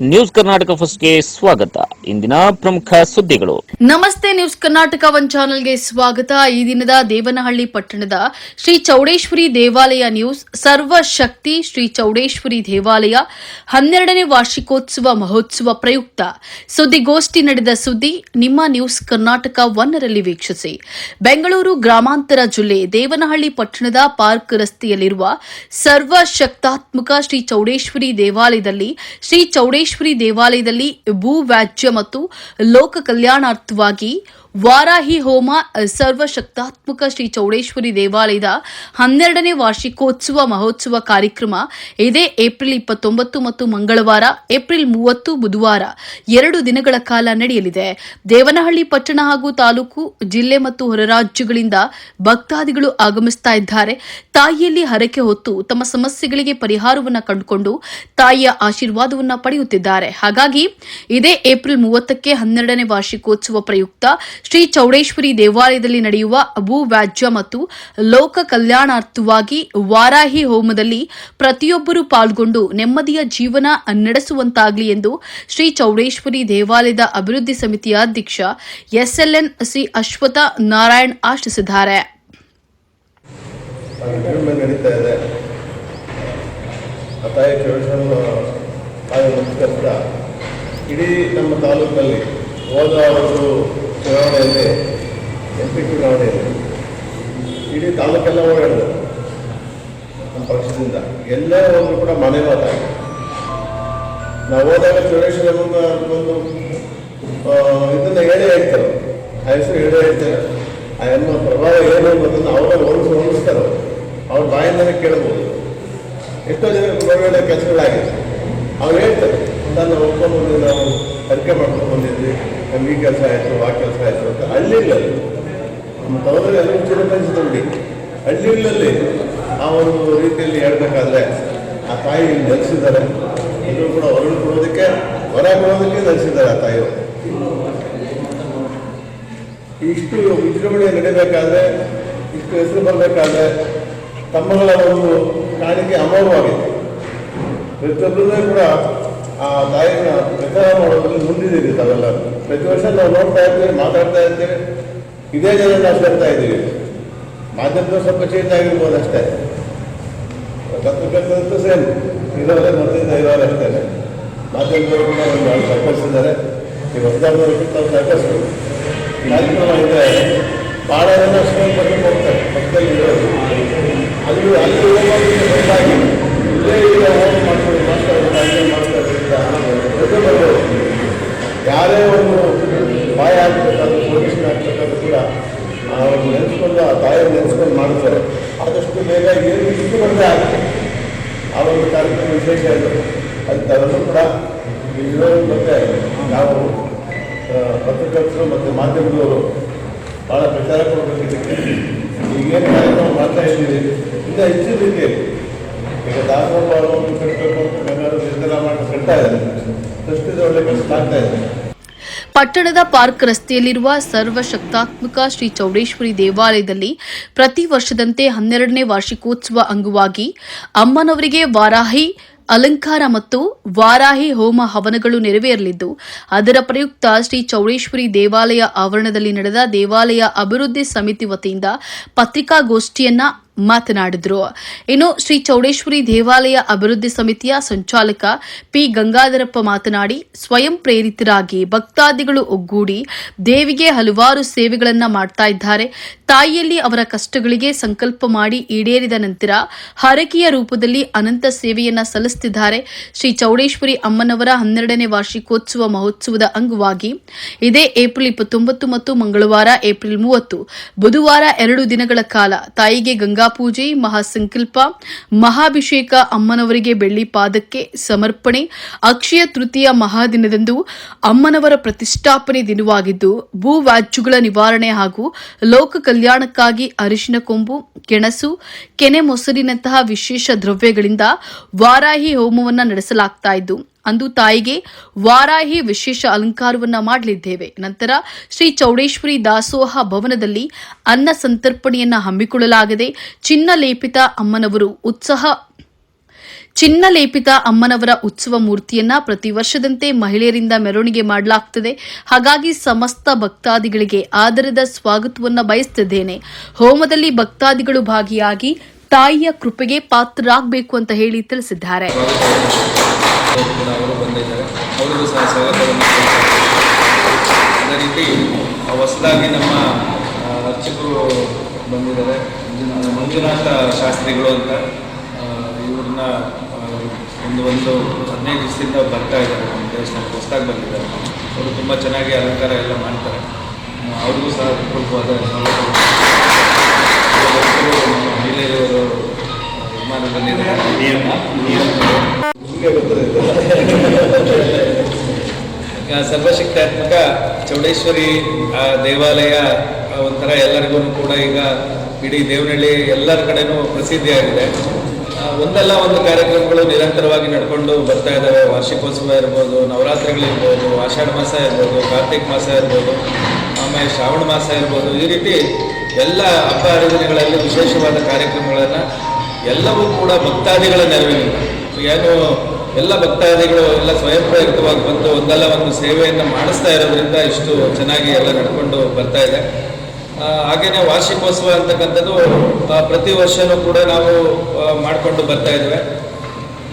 News Karnataka ಫಸ್ಟ್ಗೆ ಸ್ವಾಗತ. ಇಂದಿನ ಪ್ರಮುಖ ಸುದ್ದಿಗಳು. ನಮಸ್ತೆ, ನ್ಯೂಸ್ ಕರ್ನಾಟಕ ಒನ್ ಚಾನೆಲ್ಗೆ ಸ್ವಾಗತ. ಈ ದಿನದ ದೇವನಹಳ್ಳಿ ಪಟ್ಟಣದ ಶ್ರೀ ಚೌಡೇಶ್ವರಿ ದೇವಾಲಯ ನ್ಯೂಸ್, ಸರ್ವಶಕ್ತಿ ಶ್ರೀ ಚೌಡೇಶ್ವರಿ ದೇವಾಲಯ, ಹನ್ನೆರಡನೇ ವಾರ್ಷಿಕೋತ್ಸವ ಮಹೋತ್ಸವ ಪ್ರಯುಕ್ತ. ಸುದ್ದಿಗೋಷ್ಠಿ ನಡೆದ ಸುದ್ದಿ, ನಿಮ್ಮ ನ್ಯೂಸ್ ಕರ್ನಾಟಕ ಒನ್ನರಲ್ಲಿ ವೀಕ್ಷಿಸಿ. ಬೆಂಗಳೂರು ಗ್ರಾಮಾಂತರ ಜಿಲ್ಲೆ ದೇವನಹಳ್ಳಿ ಪಟ್ಟಣದ ಪಾರ್ಕ್ ರಸ್ತೆಯಲ್ಲಿರುವ ಸರ್ವಶಕ್ತಾತ್ಮಕ ಶ್ರೀ ಚೌಡೇಶ್ವರಿ ದೇವಾಲಯದಲ್ಲಿ ಶ್ರೀ ಚೌಡೇಶ್ವರಿ ದೇವಾಲಯದಲ್ಲಿ ಭೂ ವ್ಯಾಜ್ಯ ಮತ್ತು ಲೋಕ ಕಲ್ಯಾಣಾರ್ಥವಾಗಿ ವಾರಾಹಿ ಹೋಮ, ಸರ್ವಶಕ್ತಾತ್ಮಕ ಶ್ರೀ ಚೌಡೇಶ್ವರಿ ದೇವಾಲಯದ ಹನ್ನೆರಡನೇ ವಾರ್ಷಿಕೋತ್ಸವ ಮಹೋತ್ಸವ ಕಾರ್ಯಕ್ರಮ ಇದೇ ಏಪ್ರಿಲ್ ಇಪ್ಪತ್ತೊಂಬತ್ತು ಮತ್ತು ಮಂಗಳವಾರ, ಏಪ್ರಿಲ್ ಮೂವತ್ತು ಬುಧವಾರ ಎರಡು ದಿನಗಳ ಕಾಲ ನಡೆಯಲಿದೆ. ದೇವನಹಳ್ಳಿ ಪಟ್ಟಣ ಹಾಗೂ ತಾಲೂಕು, ಜಿಲ್ಲೆ ಮತ್ತು ಹೊರರಾಜ್ಯಗಳಿಂದ ಭಕ್ತಾದಿಗಳು ಆಗಮಿಸ್ತಾ ಇದ್ದಾರೆ. ತಾಯಿಯಲ್ಲಿ ಹರಕೆ ಹೊತ್ತು ತಮ್ಮ ಸಮಸ್ಯೆಗಳಿಗೆ ಪರಿಹಾರವನ್ನು ಕಂಡುಕೊಂಡು ತಾಯಿಯ ಆಶೀರ್ವಾದವನ್ನು ಪಡೆಯುತ್ತಿದ್ದಾರೆ. ಹಾಗಾಗಿ ಇದೇ ಏಪ್ರಿಲ್ ಮೂವತ್ತಕ್ಕೆ ಹನ್ನೆರಡನೇ ವಾರ್ಷಿಕೋತ್ಸವ ಪ್ರಯುಕ್ತ ಶ್ರೀ ಚೌಡೇಶ್ವರಿ ದೇವಾಲಯದಲ್ಲಿ ನಡೆಯುವ ಭೂ ವ್ಯಾಜ್ಯ ಮತ್ತು ಲೋಕ ಕಲ್ಯಾಣಾರ್ಥವಾಗಿ ವಾರಾಹಿ ಹೋಮದಲ್ಲಿ ಪ್ರತಿಯೊಬ್ಬರೂ ಪಾಲ್ಗೊಂಡು ನೆಮ್ಮದಿಯ ಜೀವನ ನಡೆಸುವಂತಾಗಲಿ ಎಂದು ಶ್ರೀ ಚೌಡೇಶ್ವರಿ ದೇವಾಲಯದ ಅಭಿವೃದ್ಧಿ ಸಮಿತಿಯ ಅಧ್ಯಕ್ಷ ಎಸ್ಎಲ್ಎನ್ ಸಿ ಅಶ್ವಥ ನಾರಾಯಣ್ ಆಶಿಸಿದ್ದಾರೆ ಇಡೀ ನಮ್ಮ ತಾಲೂಕಲ್ಲಿ ಹೋದ ಒಂದು ಚುನಾವಣೆಯಲ್ಲಿ ಎಂ ಪಿ ಚುನಾವಣೆಯಲ್ಲಿ ಇಡೀ ತಾಲೂಕೆಲ್ಲ ಓಡಾಡಿದೆ ನಮ್ಮ ಪಕ್ಷದಿಂದ. ಎಲ್ಲೇ ಹೋದ್ರು ಕೂಡ ಮನೆ ಮಾತಾಡಿ ನಾವು ಹೋದಾಗ ಚೌಡೇಶ್ವರ ಒಂದು ಇದನ್ನ ಹೇಳೇ ಹೇಳ್ತಾರೆ. ಆ ಹೆಸರು ಹೇಳೇ ಹೇಳ್ತಾರೆ. ಆ ಎನ್ನುವ ಪ್ರಭಾವ ಏನು ಅನ್ನೋದನ್ನು ಅವರ ಹೋಲಿಸಿ ಹೋಲಿಸ್ತಾರೆ ಅವ್ರು. ಬಾಯಿಂದಲೇ ಕೇಳ್ಬೋದು. ಎಷ್ಟೋ ಜನ ಒಳ್ಳೊಳ್ಳೆ ಕೆಲಸಗಳಾಗಿದೆ. ಅವ್ರು ಹೇಳ್ತಾರೆ ನಾನು ಒಪ್ಕೊಂಡು ಬಂದು ನಾವು ಅರಿಕೆ ಮಾಡ್ಕೊಂಡು ಬಂದಿದ್ವಿ ನಮ್ಗೆ ಈ ಕೆಲಸ ಆಯಿತು, ಆ ಕೆಲಸ ಆಯಿತು ಅಂತ. ಹಳ್ಳಿಗಳಲ್ಲಿ ನಮ್ಮ ತವರಲ್ಲಿ ಎಲ್ಲ ಚಿರಪರಿಸಿದಲ್ಲಿ ಹಳ್ಳಿಗಳಲ್ಲಿ ಆ ಒಂದು ರೀತಿಯಲ್ಲಿ ಹೇಳ್ಬೇಕಾದ್ರೆ ಆ ತಾಯಿ ನೆಲೆಸಿದ್ದಾರೆ. ಎಲ್ಲರೂ ಕೂಡ ಹೊರಳು ಕೊಡೋದಕ್ಕೆ ಹೊರಗೆ ಕೊಡೋದಕ್ಕೆ ನೆಲೆಸಿದ್ದಾರೆ ಆ ತಾಯಿಯವರು. ಇಷ್ಟು ವಿಜೃಂಭಣೆ ನಡೀಬೇಕಾದ್ರೆ, ಇಷ್ಟು ಹೆಸರು ಬರಬೇಕಾದ್ರೆ ತಮ್ಮಗಳ ಒಂದು ಕಾಣಿಕೆ ಅಮೋಘವಾಗಿದೆ. ಪ್ರತಿಯೊಬ್ಬರನ್ನೂ ಕೂಡ ಆ ತಾಯಿನ ಪ್ರಚಾರ ಮಾಡೋದ್ರಲ್ಲಿ ಮುಂದಿದ್ದೀರಿ ತಾವೆಲ್ಲ. ಪ್ರತಿ ವರ್ಷ ನಾವು ನೋಡ್ತಾ ಇದ್ದೀವಿ ಮಾತಾಡ್ತಾ ಇರ್ತೀವಿ. ಇದೇ ಜನ ನಾವು ಸೇರ್ತಾ ಇದ್ದೀವಿ. ಮಾಧ್ಯಮದ ಸ್ವಲ್ಪ ಚೇಂಜ್ ಆಗಿರ್ಬೋದು ಅಷ್ಟೇ. ಕತ್ತು ಸೇಮ್ ಇರೋದೇ ಮೊದಲಿಂದ ಇರೋರು ಅಷ್ಟೇ. ಮಾಧ್ಯಮದವರು ಕೂಡ ಭಾಳ ಸಹಕರಿಸಿದ್ದಾರೆ. ಈ ಹೊಸದಾದವರು ತಾವು ಸಹಕರಿಸ್ಬೇಕು. ಕಾರ್ಯಕ್ರಮ ಇದ್ದರೆ ಭಾಳ ಜನ ಪಟ್ಟಣಕ್ಕೆ ಹೋಗ್ತಾರೆ. ಪಕ್ಕದಲ್ಲಿ ಇರೋದು ಅಲ್ಲಿ ಅಲ್ಲಿ ಹೋಗೋದಕ್ಕೆ ಬದಲಾಗಿ ಇಲ್ಲೇ ಈಗ ಹೋಗಿ ಮಾಡ್ಕೊಂಡು ಮಾಡ್ತಾರೆ ಕಾರ್ಯಕ್ರಮ ಯಾರೇ ಒಂದು ಬಾಯ ಆಗಿರ್ತಕ್ಕಂಥ ಪೊಲೀಸ್ನ ಆಗ್ಬೇಕಾದ್ರೂ ಕೂಡ ಅವ್ರು ನೆನೆಸ್ಕೊಂಡು, ಆ ತಾಯಿಯನ್ನು ನೆನೆಸ್ಕೊಂಡು ಮಾಡ್ತಾರೆ. ಆದಷ್ಟು ಬೇಗ ಏನು ಇಷ್ಟು ಬಂದರೆ ಆಗುತ್ತೆ. ಆ ಒಂದು ಕಾರ್ಯಕ್ರಮ ವಿಶೇಷ ಇದೆ. ಅದು ತಾವೆಲ್ಲರೂ ಕೂಡ ಇರೋದ್ರ ಬಗ್ಗೆ ನಾವು ಪತ್ರಕರ್ತರು ಮತ್ತು ಮಾಧ್ಯಮದವರು ಭಾಳ ಪ್ರಚಾರ ಕೊಡಬೇಕಿದ್ದಕ್ಕೆ ಈಗೇನು ಕಾರ್ಯಕ್ರಮ ಮಾಡ್ತಾ ಇದ್ದೀವಿ? ಇಂದ ಹೆಚ್ಚಿನ ರೀತಿಯಲ್ಲಿ ಈಗ ದಾಸೋಹ ಕಟ್ಟಬೇಕು ಅಂತ ನಿರ್ಧಾರ ಮಾಡಿ ಕಟ್ತಾ ಇದ್ದಾರೆ. ಪಟ್ಟಣದ ಪಾರ್ಕ್ ರಸ್ತೆಯಲ್ಲಿರುವ ಸರ್ವಶಕ್ತಾತ್ಮಕ ಶ್ರೀ ಚೌಡೇಶ್ವರಿ ದೇವಾಲಯದಲ್ಲಿ ಪ್ರತಿ ವರ್ಷದಂತೆ ಹನ್ನೆರಡನೇ ವಾರ್ಷಿಕೋತ್ಸವ ಅಂಗವಾಗಿ ಅಮ್ಮನವರಿಗೆ ವಾರಾಹಿ, ಅಲಂಕಾರ ಮತ್ತು ವಾರಾಹಿ ಹೋಮ ಹವನಗಳು ನೆರವೇರಲಿದ್ದು, ಅದರ ಪ್ರಯುಕ್ತ ಶ್ರೀ ಚೌಡೇಶ್ವರಿ ದೇವಾಲಯ ಆವರಣದಲ್ಲಿ ನಡೆದ ದೇವಾಲಯ ಅಭಿವೃದ್ಧಿ ಸಮಿತಿ ವತಿಯಿಂದ ಪತ್ರಿಕಾಗೋಷ್ಠಿಯನ್ನ ಮಾತನಾಡಿದರು. ಇನ್ನು ಶ್ರೀ ಚೌಡೇಶ್ವರಿ ದೇವಾಲಯ ಅಭಿವೃದ್ಧಿ ಸಮಿತಿಯ ಸಂಚಾಲಕ ಪಿ ಗಂಗಾಧರಪ್ಪ ಮಾತನಾಡಿ, ಸ್ವಯಂ ಪ್ರೇರಿತರಾಗಿ ಭಕ್ತಾದಿಗಳು ಒಗ್ಗೂಡಿ ದೇವಿಗೆ ಹಲವಾರು ಸೇವೆಗಳನ್ನ ಮಾಡ್ತಾ ಇದ್ದಾರೆ. ತಾಯಿಯಲ್ಲಿ ಅವರ ಕಷ್ಟಗಳಿಗೆ ಸಂಕಲ್ಪ ಮಾಡಿ ಈಡೇರಿದ ನಂತರ ಹರಕೆಯ ರೂಪದಲ್ಲಿ ಅನಂತ ಸೇವೆಯನ್ನ ಸಲ್ಲಿಸುತ್ತಿದ್ದಾರೆ ಶ್ರೀ ಚೌಡೇಶ್ವರಿ ಅಮ್ಮನವರ ಹನ್ನೆರಡನೇ ವಾರ್ಷಿಕೋತ್ಸವ ಮಹೋತ್ಸವದ ಅಂಗವಾಗಿ ಇದೇ ಏಪ್ರಿಲ್ ಇಪ್ಪತ್ತೊಂಬತ್ತು ಮತ್ತು ಮಂಗಳವಾರ ಏಪ್ರಿಲ್ ಮೂವತ್ತು. ಬುಧವಾರ ಎರಡು ದಿನಗಳ ಕಾಲ ತಾಯಿಗೆ ಗಂಗಾ ಪೂಜೆ ಮಹಾಸಂಕಲ್ಪ, ಮಹಾಭಿಷೇಕ ಅಮ್ಮನವರಿಗೆ ಬೆಳ್ಳಿ ಪಾದಕ್ಕೆ ಸಮರ್ಪಣೆ, ಅಕ್ಷಯ ತೃತೀಯ ಮಹಾದಿನದಂದು ಅಮ್ಮನವರ ಪ್ರತಿಷ್ಠಾಪನೆ ದಿನವಾಗಿದ್ದು, ಭೂ ವ್ಯಾಜ್ಯಗಳ ನಿವಾರಣೆ ಹಾಗೂ ಲೋಕ ಕಲ್ಯಾಣಕ್ಕಾಗಿ ಅರಿಶಿನ ಕೊಂಬು ಕೆಣಸು ಕೆನೆ ಮೊಸರಿನಂತಹ ವಿಶೇಷ ದ್ರವ್ಯಗಳಿಂದ ವಾರಾಹಿ ಹೋಮವನ್ನ ನಡೆಸಲಾಗ್ತಾ ಇದ್ದು ಅಂದು ತಾಯಿಗೆ ವಾರಾಹಿ ವಿಶೇಷ ಅಲಂಕಾರವನ್ನ ಮಾಡಲಿದ್ದೇವೆ. ನಂತರ ಶ್ರೀ ಚೌಡೇಶ್ವರಿ ದಾಸೋಹ ಭವನದಲ್ಲಿ ಅನ್ನ ಸಂತರ್ಪಣೆಯನ್ನ ಹಮ್ಮಿಕೊಳ್ಳಲಾಗಿದೆ ಚಿನ್ನ ಲೇಪಿತ ಅಮ್ಮನವರು ಉತ್ಸಾಹ ಚಿನ್ನ ಲೇಪಿತ ಅಮ್ಮನವರ ಉತ್ಸವ ಮೂರ್ತಿಯನ್ನ ಪ್ರತಿ ವರ್ಷದಂತೆ ಮಹಿಳೆಯರಿಂದ ಮೆರವಣಿಗೆ ಮಾಡಲಾಗುತ್ತದೆ ಹಾಗಾಗಿ ಸಮಸ್ತ ಭಕ್ತಾದಿಗಳಿಗೆ ಆದರದ ಸ್ವಾಗತವನ್ನ ಬಯಸುತ್ತಿದ್ದೇನೆ. ಹೋಮದಲ್ಲಿ ಭಕ್ತಾದಿಗಳು ಭಾಗಿಯಾಗಿ ತಾಯಿಯ ಕೃಪೆಗೆ ಪಾತ್ರರಾಗಬೇಕು ಅಂತ ಹೇಳಿ ತಿಳಿಸಿದ್ದಾರೆ. ಅದೇ ರೀತಿ ಹೊಸದಾಗಿ ನಮ್ಮ ಅರ್ಚಕರು ಬಂದಿದ್ದಾರೆ. ಮಂಜುನಾಥ ಶಾಸ್ತ್ರಿಗಳು ಅಂತ. ಇವ್ರನ್ನ ಒಂದು ಒಂದು ಹದಿನೈದು ದಿವಸದಿಂದ ಬರ್ತಾ ಇದ್ದಾರೆ. ನಮ್ಮ ದೇವಸ್ಥಾನ ಹೊಸದಾಗಿ ಬಂದಿದ್ದಾರೆ. ಅವರು ತುಂಬ ಚೆನ್ನಾಗಿ ಅಲಂಕಾರ ಎಲ್ಲ ಮಾಡ್ತಾರೆ. ಅವ್ರಿಗೂ ಸಹ ಪೂರ್ವವಾದ ಸರ್ವಶಕ್ತಾತ್ಮಕ ಚೌಡೇಶ್ವರಿ ಆ, ದೇವಾಲಯ ಒಂಥರ ಎಲ್ಲರಿಗೂ ಕೂಡ ಈಗ ಇಡೀ ದೇವನಹಳ್ಳಿ ಎಲ್ಲರ ಕಡೆನೂ ಪ್ರಸಿದ್ಧಿಯಾಗಿದೆ ಒಂದಲ್ಲ ಒಂದು ಕಾರ್ಯಕ್ರಮಗಳು ನಿರಂತರವಾಗಿ ನಡ್ಕೊಂಡು ಬರ್ತಾ ಇದ್ದಾವೆ ವಾರ್ಷಿಕೋತ್ಸವ ಇರ್ಬೋದು ನವರಾತ್ರಿಗಳಿರ್ಬೋದು ಆಷಾಢ ಮಾಸ ಇರ್ಬೋದು ಕಾರ್ತಿಕ್ ಮಾಸ ಇರ್ಬೋದು ಆಮೇಲೆ ಶ್ರಾವಣ ಮಾಸ ಇರ್ಬೋದು. ಈ ರೀತಿ ಎಲ್ಲ ಹಬ್ಬ ಹರಿದಿನಗಳಲ್ಲಿ ವಿಶೇಷವಾದ ಕಾರ್ಯಕ್ರಮಗಳನ್ನು ಎಲ್ಲವೂ ಕೂಡ ಭಕ್ತಾದಿಗಳ ನೆರವಿನಿಂದ. ಏನು, ಎಲ್ಲ ಭಕ್ತಾದಿಗಳು ಎಲ್ಲ ಸ್ವಯಂ ಪ್ರೇರಿತವಾಗಿ ಬಂದು ಒಂದಲ್ಲ ಒಂದು ಸೇವೆಯನ್ನು ಮಾಡಿಸ್ತಾ ಇರೋದ್ರಿಂದ ಇಷ್ಟು ಚೆನ್ನಾಗಿ ಎಲ್ಲ ನಡ್ಕೊಂಡು ಬರ್ತಾ ಇದೆ. ಹಾಗೇನೆ ವಾರ್ಷಿಕೋತ್ಸವ ಅಂತಕ್ಕಂಥದ್ದು ಪ್ರತಿ ವರ್ಷನೂ ಕೂಡ ನಾವು ಮಾಡಿಕೊಂಡು ಬರ್ತಾ ಇದ್ದೇವೆ.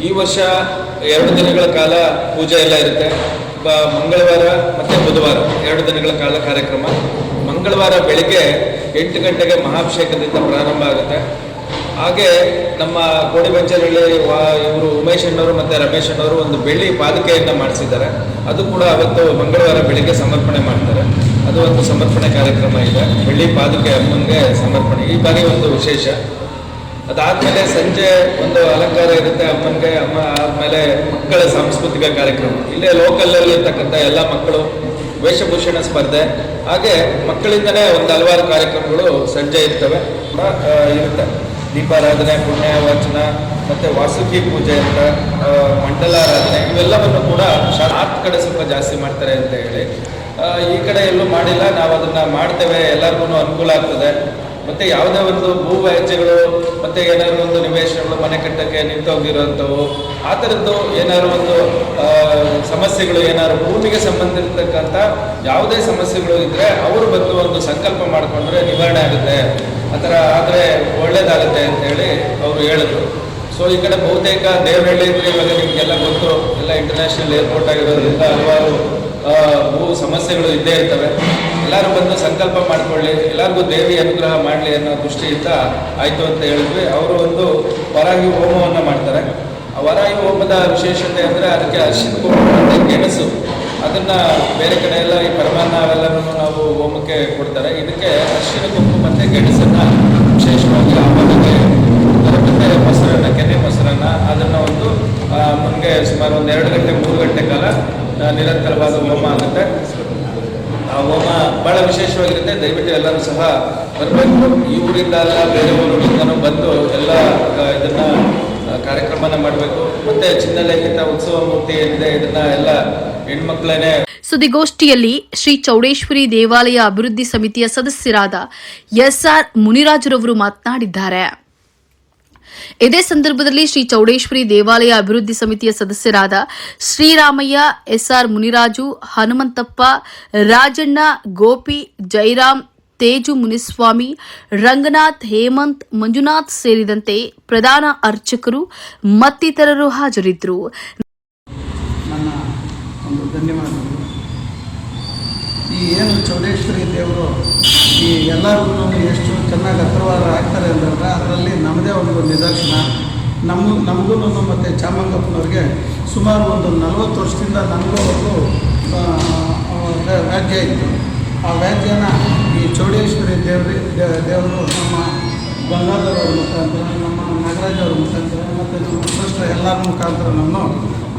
ಈ ವರ್ಷ ಎರಡು ದಿನಗಳ ಕಾಲ ಪೂಜೆ ಎಲ್ಲ ಇರುತ್ತೆ. ಮಂಗಳವಾರ ಮತ್ತು ಬುಧವಾರ ಎರಡು ದಿನಗಳ ಕಾಲ ಕಾರ್ಯಕ್ರಮ. ಮಂಗಳವಾರ ಬೆಳಿಗ್ಗೆ ಎಂಟು ಗಂಟೆಗೆ ಮಹಾಭಿಷೇಕದಿಂದ ಪ್ರಾರಂಭ ಆಗುತ್ತೆ. ಹಾಗೆ ನಮ್ಮ ಕೋಡಿಬಂಚರಲ್ಲಿ ವಾ, ಇವರು ಉಮೇಶ್ ಅಣ್ಣವರು ಮತ್ತು ರಮೇಶ್ ಅಣ್ಣವರು ಒಂದು ಬೆಳ್ಳಿ ಪಾದಕೆಯನ್ನು ಮಾಡಿಸಿದ್ದಾರೆ. ಅದು ಕೂಡ ಅವತ್ತು ಮಂಗಳವಾರ ಬೆಳಿಗ್ಗೆ ಸಮರ್ಪಣೆ ಮಾಡ್ತಾರೆ. ಅದು ಒಂದು ಸಮರ್ಪಣೆ ಕಾರ್ಯಕ್ರಮ ಇದೆ. ಬೆಳ್ಳಿ ಪಾದುಕೆ ಅಮ್ಮನಿಗೆ ಸಮರ್ಪಣೆ. ಈ ಬಾರಿ ಒಂದು ವಿಶೇಷ. ಅದಾದ್ಮೇಲೆ ಸಂಜೆ ಒಂದು ಅಲಂಕಾರ ಇರುತ್ತೆ ಅಮ್ಮನಿಗೆ. ಅಮ್ಮ ಆದಮೇಲೆ ಮಕ್ಕಳ ಸಾಂಸ್ಕೃತಿಕ ಕಾರ್ಯಕ್ರಮ. ಇಲ್ಲೇ ಲೋಕಲಲ್ಲಿ ಇರ್ತಕ್ಕಂಥ ಎಲ್ಲ ಮಕ್ಕಳು ವೇಷಭೂಷಣ ಸ್ಪರ್ಧೆ. ಹಾಗೆ ಮಕ್ಕಳಿಂದಲೇ ಒಂದು ಹಲವಾರು ಕಾರ್ಯಕ್ರಮಗಳು ಸಂಜೆ ಇರ್ತವೆ. ಇರುತ್ತೆ. ದೀಪಾರಾಧನೆ ಪುಣ್ಯ ಮತ್ತು ವಾಸುಕಿ ಪೂಜೆ ಅಂತ ಮಂಡಲ ಮಂಡಲಾರಾಧನೆ, ಇವೆಲ್ಲವನ್ನು ಕೂಡ ಶಾ ನಾರ್ತ್ ಕಡೆ ಸ್ವಲ್ಪ ಜಾಸ್ತಿ ಮಾಡ್ತಾರೆ ಅಂತ ಹೇಳಿ. ಈ ಕಡೆ ಎಲ್ಲೂ ಮಾಡಿಲ್ಲ, ನಾವು ಅದನ್ನ ಮಾಡ್ತೇವೆ ಎಲ್ಲರಿಗೂ ಅನುಕೂಲ ಆಗ್ತದೆ. ಮತ್ತೆ ಯಾವುದೇ ಒಂದು ಭೂ ವ್ಯಾಜ್ಯಗಳು, ಮತ್ತೆ ಏನಾದರೂ ಒಂದು ನಿವೇಶನಗಳು, ಮನೆ ಕಟ್ಟಕ್ಕೆ ನಿಂತೋಗಿರೋಂಥವು, ಆ ಥರದ್ದು ಏನಾದ್ರು ಒಂದು ಸಮಸ್ಯೆಗಳು ಏನಾದ್ರು ಭೂಮಿಗೆ ಸಂಬಂಧಿರ್ತಕ್ಕಂಥ ಯಾವುದೇ ಸಮಸ್ಯೆಗಳು ಇದ್ದರೆ ಅವರು ಬಂದು ಒಂದು ಸಂಕಲ್ಪ ಮಾಡಿಕೊಂಡ್ರೆ ನಿವಾರಣೆ ಆಗುತ್ತೆ. ಆ ಥರ ಆದರೆ ಒಳ್ಳೇದಾಗುತ್ತೆ ಅಂತ ಹೇಳಿ ಅವರು ಹೇಳಿದ್ರು. ಸೊ ಈ ಕಡೆ ಬಹುತೇಕ ದೇವರಹಳ್ಳಿ ಇವಾಗ ನಿಮಗೆಲ್ಲ ಗೊತ್ತು, ಎಲ್ಲ ಇಂಟರ್ನ್ಯಾಷನಲ್ ಏರ್ಪೋರ್ಟ್ ಆಗಿರೋದ್ರಿಂದ ಹಲವಾರು ಭೂ ಸಮಸ್ಯೆಗಳು ಇದ್ದೇ ಇರ್ತವೆ. ಎಲ್ಲರೂ ಬಂದು ಸಂಕಲ್ಪ ಮಾಡ್ಕೊಳ್ಳಿ, ಎಲ್ಲರಿಗೂ ದೇವಿ ಅನುಗ್ರಹ ಮಾಡಲಿ ಅನ್ನೋ ದೃಷ್ಟಿಯಿಂದ ಆಯಿತು ಅಂತ ಹೇಳಿದ್ವಿ. ಅವರು ಒಂದು ವರಾಗಿ ಹೋಮವನ್ನು ಮಾಡ್ತಾರೆ. ಆ ವರಾಗಿ ಹೋಮದ ವಿಶೇಷತೆ ಅಂದರೆ ಅದಕ್ಕೆ ಅರ್ಶಿನ ಗೆಣಸು. ಅದನ್ನು ಬೇರೆ ಕಡೆ ಎಲ್ಲ ಈ ಪರಮಾನ್ನ ಅವೆಲ್ಲರೂ ನಾವು ಹೋಮಕ್ಕೆ ಕೊಡ್ತಾರೆ. ಇದಕ್ಕೆ ಅರಿಶಿನ ಕುಂಕು ಮತ್ತು ಗೆಣಸನ್ನು ವಿಶೇಷವಾಗಿ ಆಮೇಲೆ ಮತ್ತೆ ಮೊಸರನ್ನ, ಕೆನೆ ಮೊಸರನ್ನ. ಅದನ್ನು ಒಂದು ಮುಂದೆ ಸುಮಾರು ಒಂದು ಎರಡು ಗಂಟೆ, ಮೂರು ಗಂಟೆ ಕಾಲ ನಿರಂತರವಾದ ಹೋಮ ಆಗುತ್ತೆ. ಆ ಹೋಮ ಬಹಳ ವಿಶೇಷವಾಗಿರುತ್ತೆ. ದಯವಿಟ್ಟು ಎಲ್ಲರೂ ಸಹ ಬರಬೇಕು. ಈ ಊರಿಂದ ಅಲ್ಲ, ಬೇರೆ ಊರುಗಳಿಂದನೂ ಬಂದು ಎಲ್ಲ ಇದನ್ನು ಕಾರ್ಯಕ್ರಮನ ಮಾಡಬೇಕು. ಮತ್ತೆ ಚಿನ್ನಲೇಖಿತ ಉತ್ಸವ ಮೂರ್ತಿ ಏನಿದೆ, ಇದನ್ನ ಎಲ್ಲ ಹೆಣ್ಮಕ್ಳೇನೆ ಸುದ್ದಿಗೋಷ್ಠಿಯಲ್ಲಿ ಶ್ರೀ ಚೌಡೇಶ್ವರಿ ದೇವಾಲಯ ಅಭಿವೃದ್ಧಿ ಸಮಿತಿಯ ಸದಸ್ಯರಾದ ಎಸ್ಆರ್ ಮುನಿರಾಜುರವರು ಮಾತನಾಡಿದ್ದಾರೆ. ಇದೇ ಸಂದರ್ಭದಲ್ಲಿ ಶ್ರೀ ಚೌಡೇಶ್ವರಿ ದೇವಾಲಯ ಅಭಿವೃದ್ಧಿ ಸಮಿತಿಯ ಸದಸ್ಯರಾದ ಶ್ರೀರಾಮಯ್ಯ, ಎಸ್ಆರ್ ಮುನಿರಾಜು, ಹನುಮಂತಪ್ಪ, ರಾಜಣ್ಣ, ಗೋಪಿ, ಜೈರಾಮ್ ತೇಜು ಮುನಿಸ್ವಾಮಿ, ರಂಗನಾಥ್ ಹೇಮಂತ್, ಮಂಜುನಾಥ್ ಸೇರಿದಂತೆ ಪ್ರಧಾನ ಅರ್ಚಕರು ಮತ್ತಿತರರು ಹಾಜರಿದ್ದರು. ಈ ಏನು ಚೌಡೇಶ್ವರಿ ದೇವರು ಈ ಎಲ್ಲರಿಗೂ ಎಷ್ಟು ಚೆನ್ನಾಗಿ ಹತ್ರವಾರ ಆಗ್ತಾರೆ ಅಂತಂದ್ರೆ ಅದರಲ್ಲಿ ನಮ್ಮದೇ ಒಂದು ನಿದರ್ಶನ. ನಮ್ಮ ನಮಗೂ ಮತ್ತು ಚಾಮಂಗಪ್ಪನವ್ರಿಗೆ ಸುಮಾರು ಒಂದು ನಲವತ್ತು ವರ್ಷದಿಂದ ನಮಗೂ ಒಂದು ರಾಜ್ಯ ಇತ್ತು. ಆ ವ್ಯಾಜ್ಯನ ಈ ಚೌಡೇಶ್ವರಿ ದೇವ್ರಿ ದೇವರು ನಮ್ಮ ಗಂಗಾಧರವ್ರ ಮುಖಾಂತರ, ನಮ್ಮ ನಾಗರಾಜವ್ರ ಮುಖಾಂತರ ಮತ್ತು ನಮ್ಮ ಎಲ್ಲರ ಮುಖಾಂತರ ನಾನು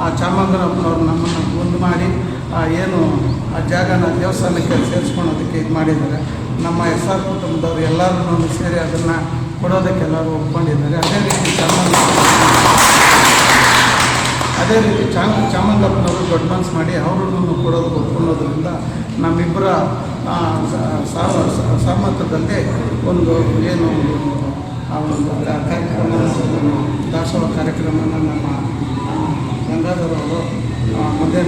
ಆ ಚಾಮಂಗನಪ್ಪನವ್ರು ನಮ್ಮನ್ನು ಒಂದು ಮಾಡಿ, ಆ ಏನು ಆ ಜಾಗನ ದೇವಸ್ಥಾನಕ್ಕೆ ಸೇರಿಸ್ಕೊಳೋದಕ್ಕೆ ಇದು ಮಾಡಿದ್ದಾರೆ. ನಮ್ಮ ಎಸ್ ಆರ್ ಕುಟುಂಬದವ್ರು ಎಲ್ಲರೂ ಸೇರಿ ಅದನ್ನು ಕೊಡೋದಕ್ಕೆ ಎಲ್ಲರೂ ಒಪ್ಕೊಂಡಿದ್ದಾರೆ. ಅದೇ ರೀತಿ ಚಾಮಂದ ಅದೇ ರೀತಿ ಚಾಮ ಚಾಮಂದಪ್ಪನವರು ಮನಸ್ಸು ಮಾಡಿ ಅವರನ್ನು ಕೊಡೋದಕ್ಕೆ ಒಪ್ಕೊಳ್ಳೋದ್ರಿಂದ ನಮ್ಮಿಬ್ಬರ ಆ, ಸ- ಸಹ- ಸ- ಸಹಮತದಲ್ಲಿ ಒಂದು ಏನು ಆ ಒಂದು ಕಾರ್ಯಕ್ರಮ ದಾಸೋಹ ಕಾರ್ಯಕ್ರಮನ ನಮ್ಮ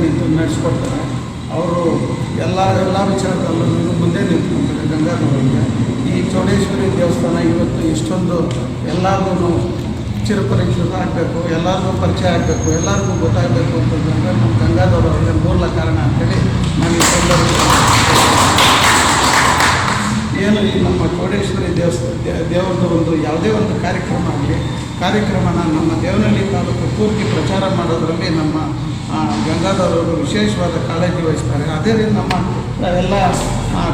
ನಿಂತು ನಡೆಸ್ಕೊಡ್ತಾರೆ. ಅವರು ಎಲ್ಲ ಎಲ್ಲ ವಿಚಾರದಲ್ಲೂ ಮುಂದೆ ನಿಂತ್ಕೊಂತಾರೆ ಗಂಗಾಧರವರಿಗೆ ಈ ಚೌಡೇಶ್ವರಿ ದೇವಸ್ಥಾನ ಇವತ್ತು ಇಷ್ಟೊಂದು ಎಲ್ಲರಿಗೂ ಚಿರಪರಿಚಿತ ಆಗಬೇಕು ಎಲ್ಲರಿಗೂ ಪರಿಚಯ ಆಗಬೇಕು ಎಲ್ಲರಿಗೂ ಗೊತ್ತಾಗಬೇಕು ಅಂತಂದ್ರೆ ನಮ್ಮ ಗಂಗಾಧರವರಿಗೆ ಮೂಲ ಕಾರಣ ಅಂತೇಳಿ ನಾನು ಈ ಸಂದರ್ಭದಲ್ಲಿ ಏನು ಈ ನಮ್ಮ ಚೌಡೇಶ್ವರಿ ದೇವಸ್ಥಾನ ದೇವರದ್ದು ಒಂದು ಯಾವುದೇ ಒಂದು ಕಾರ್ಯಕ್ರಮ ಆಗಲಿ, ಕಾರ್ಯಕ್ರಮನ ನಮ್ಮ ದೇವನಹಳ್ಳಿ ತಾಲೂಕು ಪೂರ್ತಿ ಪ್ರಚಾರ ಮಾಡೋದರಲ್ಲಿ ನಮ್ಮ ಗಂಗಾಧರವರು ವಿಶೇಷವಾದ ಕಾಳಜಿ ವಹಿಸ್ತಾರೆ. ಅದೇ ರೀತಿ ನಮ್ಮ ಎಲ್ಲ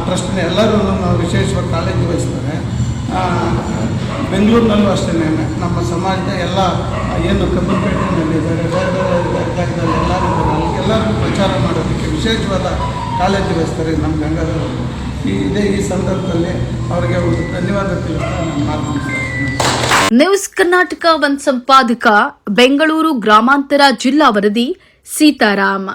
ಟ್ರಸ್ಟ್ನ ಎಲ್ಲರೂ ವಿಶೇಷವಾದ ಕಾಳಜಿ ವಹಿಸ್ತಾರೆ. ಬೆಂಗಳೂರಿನಲ್ಲೂ ಅಷ್ಟೇ ನಮ್ಮ ಸಮಾಜದ ಎಲ್ಲ, ಏನು ಕಬ್ಬನ್ಪೇಟೆನಲ್ಲಿದ್ದಾರೆ ಬೇರೆ ಬೇರೆ ಜಾಗದಲ್ಲಿ ಎಲ್ಲರೂ ಅಲ್ಲಿಗೆಲ್ಲರೂ ಪ್ರಚಾರ ಮಾಡೋದಕ್ಕೆ ವಿಶೇಷವಾದ ಕಾಳಜಿ ವಹಿಸ್ತಾರೆ ನಮ್ಮ ಗಂಗಾಧರವರು. ಇದೇ ಈ ಸಂದರ್ಭದಲ್ಲಿ ಅವರಿಗೆ ಒಂದು ಧನ್ಯವಾದ ತಿಳಿಸ್ತಾ ನಾನು ಮಾತನಾಡ್ತೀನಿ ನ್ಯೂಸ್ ಕರ್ನಾಟಕ ಒನ್ ಸಂಪಾದಕ ಬೆಂಗಳೂರು ಗ್ರಾಮಾಂತರ ಜಿಲ್ಲಾ ವರದಿ ಸೀತಾರಾಮ್.